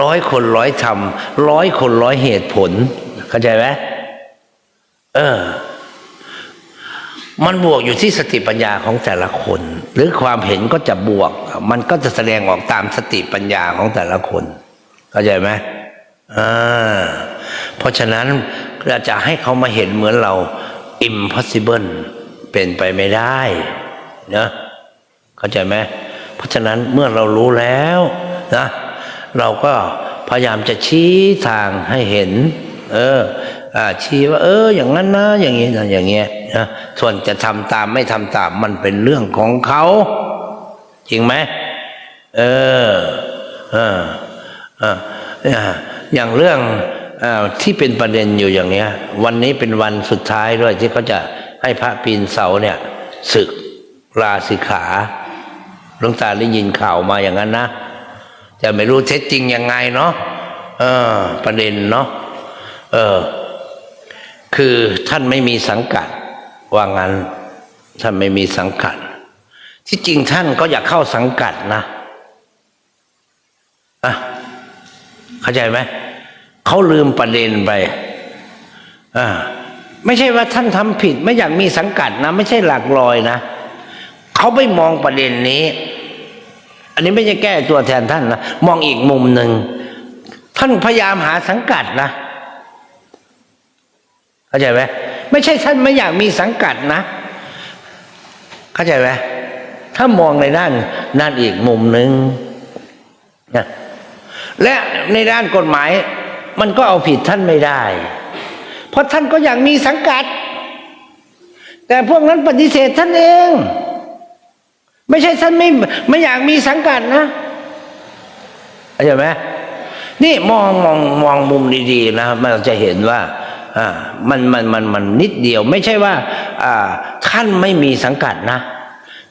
ร้อยคนร้อยธรรมร้อยคนร้อยเหตุผล เข้าใจไหมเออ มันบวกอยู่ที่สติปัญญาของแต่ละคน หรือความเห็นก็จะบวก มันก็จะแสดงออกตามสติปัญญาของแต่ละคน เข้าใจไหมอ่าเพราะฉะนั้นเราจะให้เขามาเห็นเหมือนเรา impossible เป็นไปไม่ได้นะเข้าใจไหมเพราะฉะนั้นเมื่อเรารู้แล้วนะ เราก็พยายามจะชี้ทางให้เห็น เอออชี้ว่า เออ อย่างนั้นนะ อย่างนี้นะอย่างเงี้ยนะส่วนจะทำตามไม่ทำตามมันเป็นเรื่องของเขาจริงไหมเออเออเออยอย่างเรื่องอที่เป็นประเด็นอยู่อย่างเนี้ย วันนี้เป็นวันสุดท้ายด้วยที่เขาจะให้พระปีนเสาเนี่ยศึกลาสิขาหลวงตาได้ยินข่าวมาอย่างนั้นนะ จะไม่รู้เท็จจริงยังไงเนาะเออ ประเด็นเนาะเออ คือท่านไม่มีสังกัดว่างั้นท่านไม่มีสังกัด ที่จริงท่านก็อยากเข้าสังกัดนะอะเข้าใจไหมเขาลืมประเด็นไปอ่าไม่ใช่ว่าท่านทำผิด ไม่อยากมีสังกัดนะ ไม่ใช่หลักลอยนะเขาไม่มองประเด็นนี้ อันนี้ไม่ใช่แก้ตัวแทนท่านนะมองอีกมุมหนึ่งท่านพยายามหาสังกัดนะเข้าใจไหมไม่ใช่ท่านไม่อยากมีสังกัดนะ เข้าใจไหมถ้ามองในด้านด้านอีกมุมหนึ่งนะและในด้านกฎหมาย มันก็เอาผิดท่านไม่ได้ เพราะท่านก็อยากมีสังกัด แต่พวกนั้นปฏิเสธท่านเอง ไม่ใช่ท่านไม่ไม่อยากมีสังกัดนะเข้าใจไหมนี่มองมองมองมุมดีๆนะมันจะเห็นว่าอ่ามันมันมันมันนิดเดียว ไม่ใช่ว่า อ่า ท่านไม่มีสังกัดนะ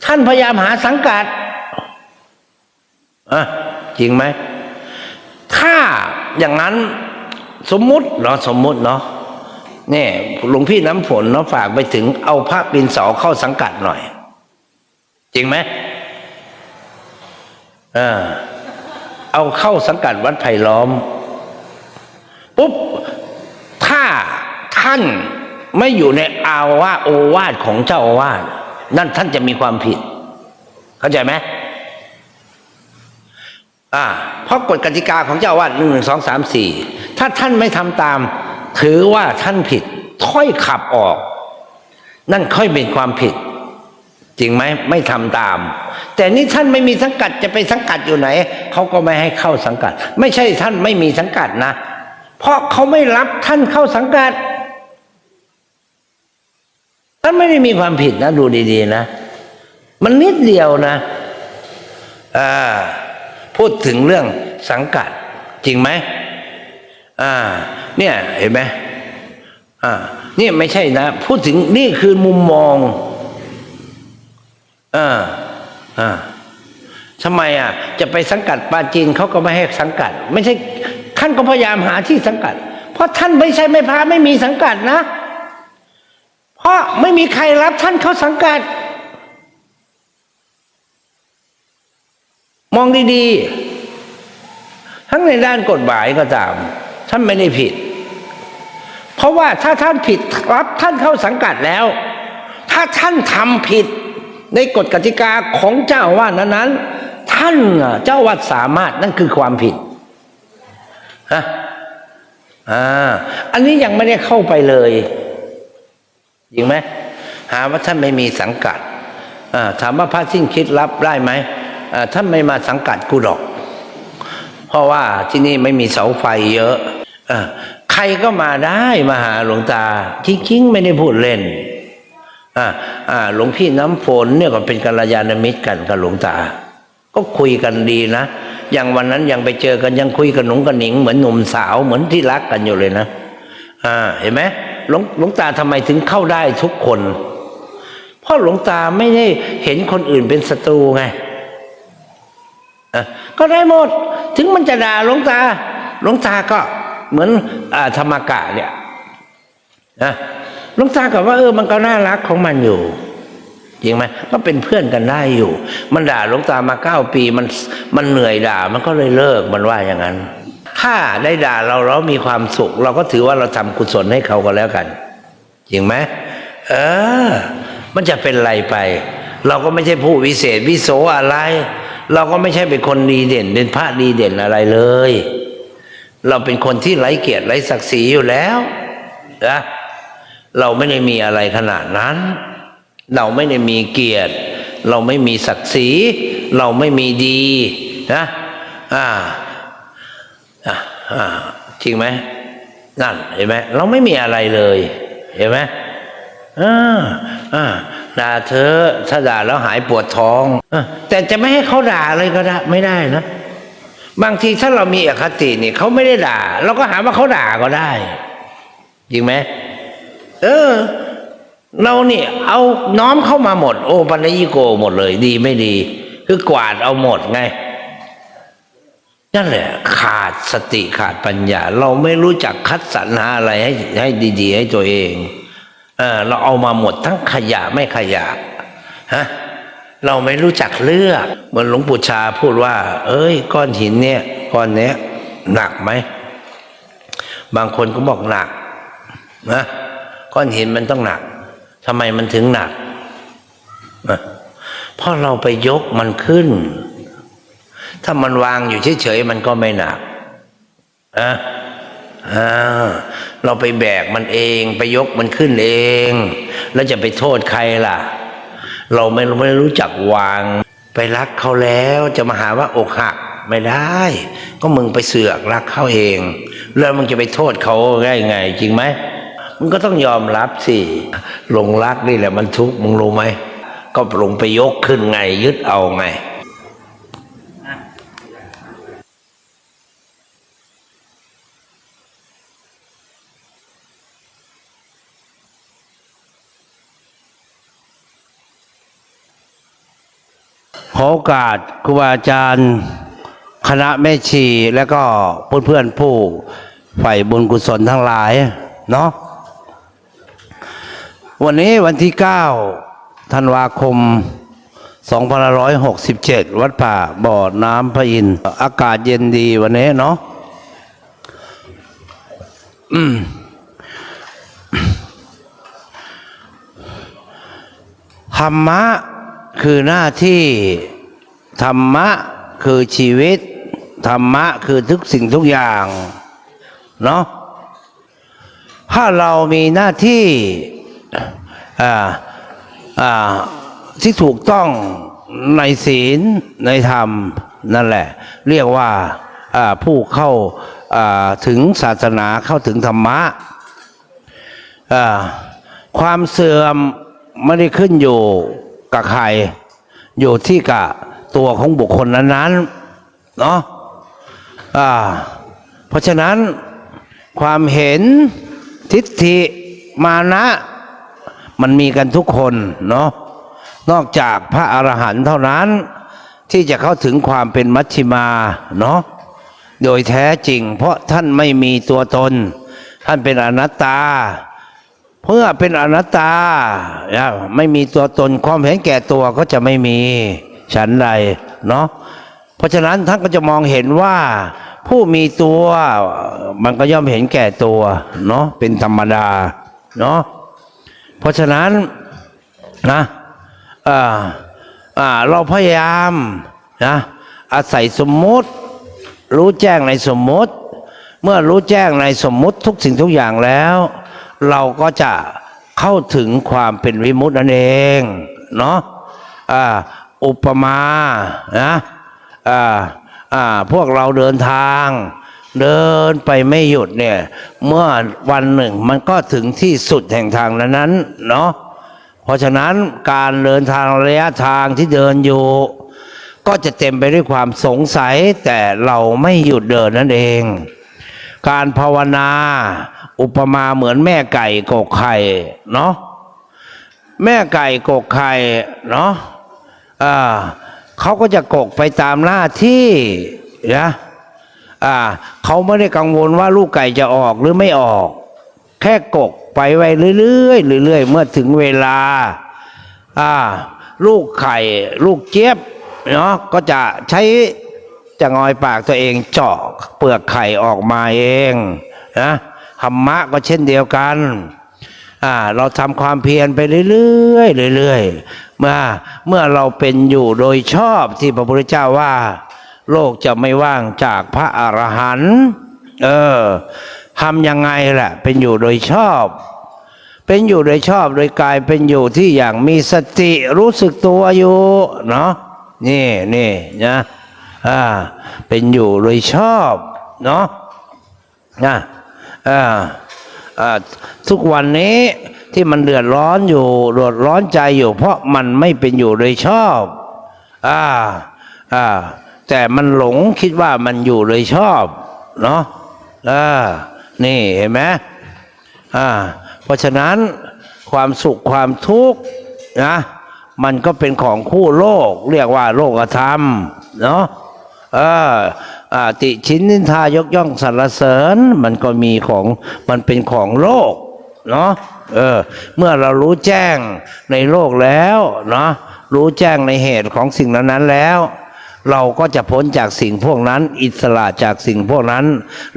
ท่านพยายามหาสังกัดอะจริงไหมถ้าอย่างนั้นสมมุติเนาะสมมุติเนาะเนี่ยหลวงพี่น้ำฝนเนาะฝากไปถึงเอาพระปินเสาเข้าสังกัดหน่อย จริงไหมเออเอาเข้าสังกัดวัดไผ่ล้อม ปุ๊บ ถ้าท่านไม่อยู่ในอาวาโอวาทของเจ้าอาวาสนั่นท่านจะมีความผิด เข้าใจไหมอ่าเพราะกฎกติกาของเจ้าอาวาสหนึ่งหนึ่งสองสามสี่ถ้าท่านไม่ทำตาม ถือว่าท่านผิดค่อยขับออก นั่นค่อยเป็นความผิด จริงไหมไม่ทำตาม แต่นี่ท่านไม่มีสังกัดจะไปสังกัดอยู่ไหนเขาก็ไม่ให้เข้าสังกัด ไม่ใช่ท่านไม่มีสังกัดนะ เพราะเขาไม่รับท่านเข้าสังกัด ท่านไม่ได้มีความผิดนะ ดูดีๆนะ มันนิดเดียวนะอ่าพูดถึงเรื่องสังกัด จริงไหมอ่า เนี่ยเห็นไหมอ่านี่ไม่ใช่นะ พูดถึงนี่คือมุมมอง อ่าอ่าทำไมอะ จะไปสังกัดปาจีนเขาก็ไม่ให้สังกัด ไม่ใช่ ท่านก็พยายามหาที่สังกัด เพราะท่านไม่ใช่ไม่พาไม่มีสังกัดนะ เพราะไม่มีใครรับท่านเข้าสังกัด มองดีๆ ทั้งในด้านกฎหมายก็ตาม ท่านไม่ได้ผิด เพราะว่าถ้าท่านผิดรับท่านเข้าสังกัดแล้ว ถ้าท่านทำผิด ในกฎกติกาของเจ้าว่านั้นๆท่านเจ้าวัดสามารถนั่นคือความผิดฮะอ่าอันนี้ยังไม่ได้เข้าไปเลยจริงไหมหาว่าท่านไม่มีสังกัดอ่าถามว่าพระสิ้นคิดรับได้ไหมอ่าท่านไม่มาสังกัดกูหรอก เพราะว่าที่นี่ไม่มีเสาไฟเยอะเออใครก็มาได้มาหาหลวงตาจริงๆไม่ได้พูดเล่น อ่าอ่าหลวงพี่น้ำฝนเนี่ยก็เป็นกัลยาณมิตรกันกับหลวงตา ก็คุยกันดีนะ อย่างวันนั้นยังไปเจอกันยังคุยกับหนุ่งกับหนิงเหมือนหนุ่มสาวเหมือนที่รักกันอยู่เลยนะ อ่า เห็นไหมหลวงหลวงตาทำไมถึงเข้าได้ทุกคน เพราะหลวงตาไม่ได้เห็นคนอื่นเป็นศัตรูไงก็ได้หมด ถึงมันจะด่าหลวงตา หลวงตาก็เหมือนอธรรมกะเนี่ยนะ ลวงตากับว่าเออมันก็น่ารักของมันอยู่จริงไหมก็เป็นเพื่อนกันได้อยู่ มันด่าหลวงตามาเก้าปีมันมันเหนื่อยด่ามันก็เลยเลิกมันว่าอย่างนั้น ถ้าได้ด่าเราเรามีความสุข เราก็ถือว่าเราทำกุศลให้เขาก็แล้วกันจริงไหมเออ มันจะเป็นไรไป เราก็ไม่ใช่ผู้วิเศษวิโสอะไร เราก็ไม่ใช่เป็นคนดีเด่น เป็นพระดีเด่นอะไรเลย เราเป็นคนที่ไร้เกียรติไร้ศักดิ์ศรีอยู่แล้วนะ เราไม่ได้มีอะไรขนาดนั้น เราไม่ได้มีเกียรติ เราไม่มีศักดิ์ศรี เราไม่มีดีนะอ่าอ่าอ่าจริงไหมนั่นเห็นไหมเราไม่มีอะไรเลย เห็นไหมอ่าอ่าด่าเธอถ้าด่าแล้วหายปวดท้องอแต่จะไม่ให้เขาด่าเลยก็ได้ไม่ได้นะ บางทีถ้าเรามีอคตินี่เขาไม่ได้ด่า เราก็หาว่าเขาด่าก็ได้จริงไหม เออ เราเนี่ย เอาน้อมเข้ามาหมด โอปัญญิโกหมดเลย ดีไม่ดี คือกวาดเอาหมดไงนั่นแหละขาดสติขาดปัญญา เราไม่รู้จักคัดสรรหาอะไรให้ให้ดีๆ ให้ตัวเองเออเราเอามาหมดทั้งขยะไม่ขยะฮะเราไม่รู้จักเลือกเหมือนหลวงปู่ชาพูดว่า เอ้ย ก้อนหินเนี่ย ก้อนเนี้ย หนักไหม บางคนก็บอกหนักนะ ก้อนหินมันต้องหนักทำไมมันถึงหนักเพราะเราไปยกมันขึ้น ถ้ามันวางอยู่เฉยๆมันก็ไม่หนักอะอ่าเราไปแบกมันเองไปยกมันขึ้นเอง แล้วจะไปโทษใครล่ะ เราไม่ไม่รู้จักวาง ไปรักเขาแล้วจะมาหาว่าอกหักไม่ได้ ก็มึงไปเสือกรักเขาเอง แล้วมึงจะไปโทษเขาได้ไง จริงไหม มึงก็ต้องยอมรับสิหลงรักนี่แหละมันทุกข์มึงรู้ไหมก็ลงไปยกขึ้นไงยึดเอาไงขอโอกาสครูบาอาจารย์คณะแม่ชี และก็เพื่อนๆผู้ใฝ่บุญกุศลทั้งหลาย เนาะ วันนี้วันที่ 9 ธันวาคม 2567 วัดป่าบ่อน้ำพระอินทร์อากาศเย็นดีวันนี้เนาะธรรมะคือหน้าที่ ธรรมะคือชีวิต ธรรมะคือทุกสิ่งทุกอย่าง เนาะถ้าเรามีหน้าที่ ที่ถูกต้องในศีลในธรรมนั่นแหละ เรียกว่าผู้เข้าถึงศาสนาเข้าถึงธรรมะความเสื่อมไม่ได้ขึ้นอยู่กับใคร อยู่ที่กับตัวของบุคคลนั้นๆเนาะอ่าเพราะฉะนั้นความเห็นทิฏฐิมานะ มันมีกันทุกคนเนาะนอกจากพระอรหันต์เท่านั้น ที่จะเข้าถึงความเป็นมัชชิมาเนาะโดยแท้จริง เพราะท่านไม่มีตัวตน ท่านเป็นอนัตตา เพื่อเป็นอนัตตา ไม่มีตัวตนความเห็นแก่ตัวก็จะไม่มีฉันใดเนาะเพราะฉะนั้นท่านก็จะมองเห็นว่าผู้มีตัวมันก็ย่อมเห็นแก่ตัวเนาะเป็นธรรมดาเนาะ เพราะฉะนั้นนะเราพยายามนะอาศัยสมมติ รู้แจ้งในสมมติ เมื่อรู้แจ้งในสมมติทุกสิ่งทุกอย่างแล้ว เราก็จะเข้าถึงความเป็นวิมุตตินั่นเองเนาะอุปมานะพวกเราเดินทาง เดินไปไม่หยุดเนี่ย เมื่อวันหนึ่งมันก็ถึงที่สุดแห่งทางนั้นเนาะเพราะฉะนั้นการเดินทางระยะทางที่เดินอยู่ ก็จะเต็มไปด้วยความสงสัยแต่เราไม่หยุดเดินนั่นเอง การภาวนา อุปมาเหมือนแม่ไก่กกไข่เนาะแม่ไก่กกไข่เนาะอ่าเขาก็จะกกไปตามหน้าที่นะ อ่าเขาไม่ได้กังวลว่าลูกไก่จะออกหรือไม่ออก แค่กกไปไว้เรื่อยๆเรื่อยๆเมื่อถึงเวลาอ่าลูกไข่ลูกเจี๊ยบเนาะก็จะใช้จะงอยปากตัวเองเจาะเปลือกไข่ออกมาเองนะธรรมะก็เช่นเดียวกันอ่าเราทำความเพียรไปเรื่อยๆเรื่อยๆเมื่อเมื่อเราเป็นอยู่โดยชอบที่พระพุทธเจ้าว่า โลกจะไม่ว่างจากพระอรหันต์เออทำยังไงล่ะ เป็นอยู่โดยชอบ เป็นอยู่โดยชอบโดยกายเป็นอยู่ที่อย่างมีสติรู้สึกตัวอยู่เนาะนี่นี่นะอ่าเป็นอยู่โดยชอบเนาะนะอ่าอ่าทุกวันนี้ที่มันเดือดร้อนอยู่เดือดร้อนใจอยู่ เพราะมันไม่เป็นอยู่โดยชอบอ่าอ่า แต่มันหลงคิดว่ามันอยู่โดยชอบ เนาะอ่านี่เห็นไหมอ่าเพราะฉะนั้นความสุขความทุกข์นะมันก็เป็นของคู่โลก เรียกว่าโลกธรรมเนาะเอออ่าติชินนินทายกย่องสรรเสริญ มันก็มีของมันเป็นของโลกเนาะเออเมื่อเรารู้แจ้งในโลกแล้วเนาะรู้แจ้งในเหตุของสิ่งนั้นๆแล้ว เราก็จะพ้นจากสิ่งพวกนั้น อิสระจากสิ่งพวกนั้น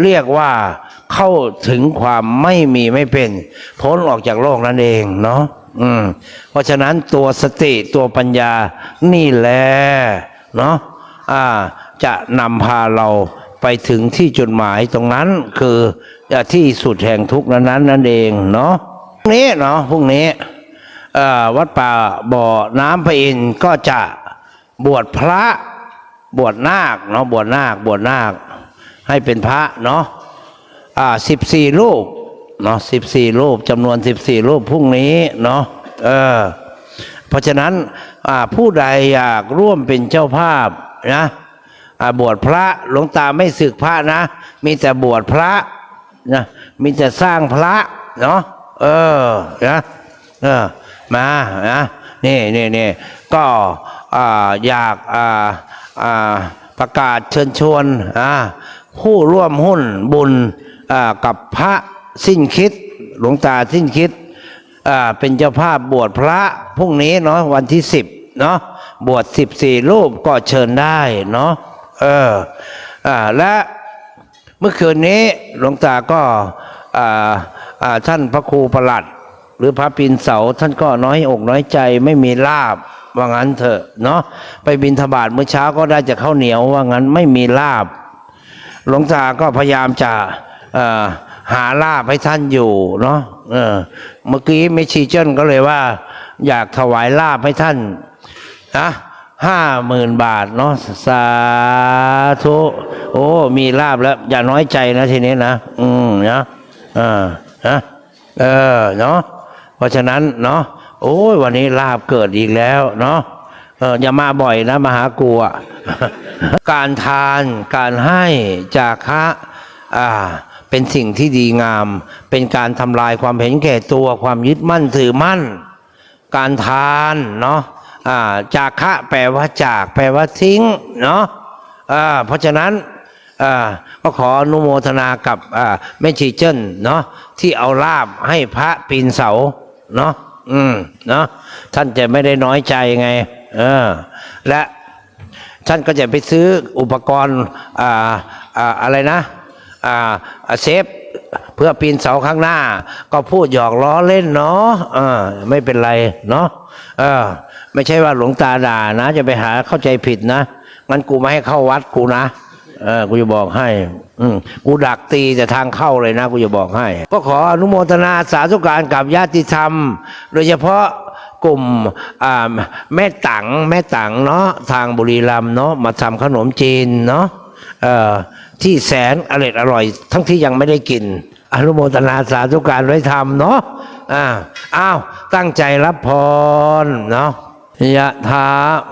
เรียกว่าเข้าถึงความไม่มีไม่เป็น พ้นออกจากโลกนั่นเองเนาะอืม เพราะฉะนั้นตัวสติตัวปัญญานี่แหละเนาะอ่า จะนำพาเราไปถึงที่จุดหมายตรงนั้นคือที่สุดแห่งทุกข์นั้นนั่นเองเนาะพรุ่งนี้เนาะพรุ่งนี้วัดป่าบ่อน้ำพระอินทร์ก็จะบวชพระ บวชนาคเนาะบวชนาคบวชนาค ให้เป็นพระเนาะอ่าสิบสี่รูปเนาะสิบสี่รูปจำนวนสิบสี่รูปพรุ่งนี้เนาะเออเพราะฉะนั้นอ่าผู้ใดอยากร่วมเป็นเจ้าภาพนะอ่าบวชพระหลวงตาไม่ศึกพระนะ มีแต่บวชพระนะมีแต่สร้างพระเนาะเออนะเออมานะนี่นี่นี่ก็อ่าอยากอ่า ประกาศเชิญชวนผู้ร่วมหุ้นบุญกับพระสิ้นคิด หลวงตาสิ้นคิดเป็นเจ้าภาพบวชพระพรุ่งนี้เนาะวันที่สิบเนาะบวชสิบสี่รูปก็เชิญได้เนาะเออและเมื่อคืนนี้หลวงตาก็ท่านพระครูประหลัด หรือพระปีนเสาท่านก็น้อยอกน้อยใจไม่มีลาบ ว่างั้นเถอะเนาะไปบินทบาทเมื่อเช้าก็ได้จะข้าวเหนียวว่างั้นไม่มีลาบ หลวงตาก็พยายามจะหาลาบให้ท่านอยู่เนาะเมื่อกี้เมชีเจนก็เลยว่า อยากถวายลาบให้ท่านนะห้าหมื่นบาทเนาะสาธุโอ้ มีลาบแล้ว อย่าน้อยใจนะทีนี้นะ อืมนะเออนะเออเนาะเพราะฉะนั้นเนาะ โอ้ยวันนี้ลาบเกิดอีกแล้วเนาะเอออย่ามาบ่อยนะมาหากูอะการทานการให้จากคะอ่าเป็นสิ่งที่ดีงาม เป็นการทำลายความเห็นแก่ตัวความยึดมั่นถือมั่น การทานเนาะจากคะแปลว่าจาก แปลว่าทิ้งเนาะเพราะฉะนั้นก็ขออนุโมทนากับแม่ชีเจิ้นเนาะที่เอาลาบให้พระปีนเสาเนาะ อืมเนาะท่านจะไม่ได้น้อยใจไง เออ และท่านก็จะไปซื้ออุปกรณ์อ่าอ่าอะไรนะอ่าเซฟเพื่อปีนเสาข้างหน้า ก็พูดหยอกล้อเล่นเนาะเออไม่เป็นไรเนาะเออ ไม่ใช่ว่าหลวงตาด่านะ จะไปหาเข้าใจผิดนะงั้นกูไม่ให้เข้าวัดกูนะ เออกูจะบอกให้ อืมกูดักตีแต่ทางเข้าเลยนะกูจะบอกให้ ก็ขออนุโมทนาสาธุการกับญาติธรรม โดยเฉพาะกลุ่มอ่าแม่ตังแม่ตังเนาะทางบุรีรัมย์เนาะมาทำขนมจีนเนาะเอ่อที่แสนอร่อยอร่อย ทั้งที่ยังไม่ได้กิน อนุโมทนาสาธุการไว้ทำเนาะอ่าอ้าวตั้งใจรับพรเนาะ ยะถา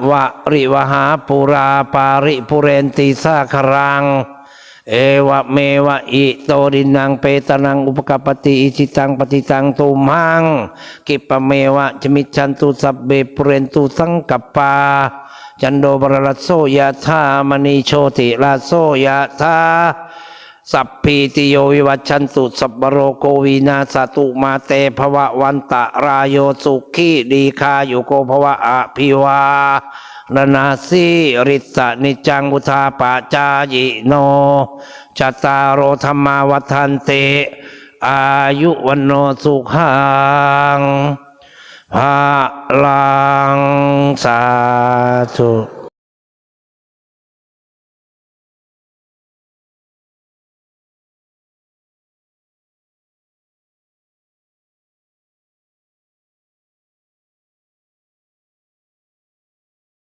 วะริวหาปุราปาริปุเรนติสาครัง เอวะเมวะอิโตดินังเปตนังอุปกปติอิจิตังปฏิตังตุมหัง กิปะเมวะจมิชันตุสัพเบปุเรนตุสังกปปาจันโดบรลโสยะธามณีโชติลาโสยะธา สัพพีติโยวิวัชชันตุสัพโรโกวีนาสตุมาเตภวะวันตะรายโยสุขีดีคาอยู่โกภวะอภิวานานาสิริสะนิจังบุธาปะจายิโนจตารโรธรรมาวัทันเต อายุวันโนสุขังภาลังสาธุ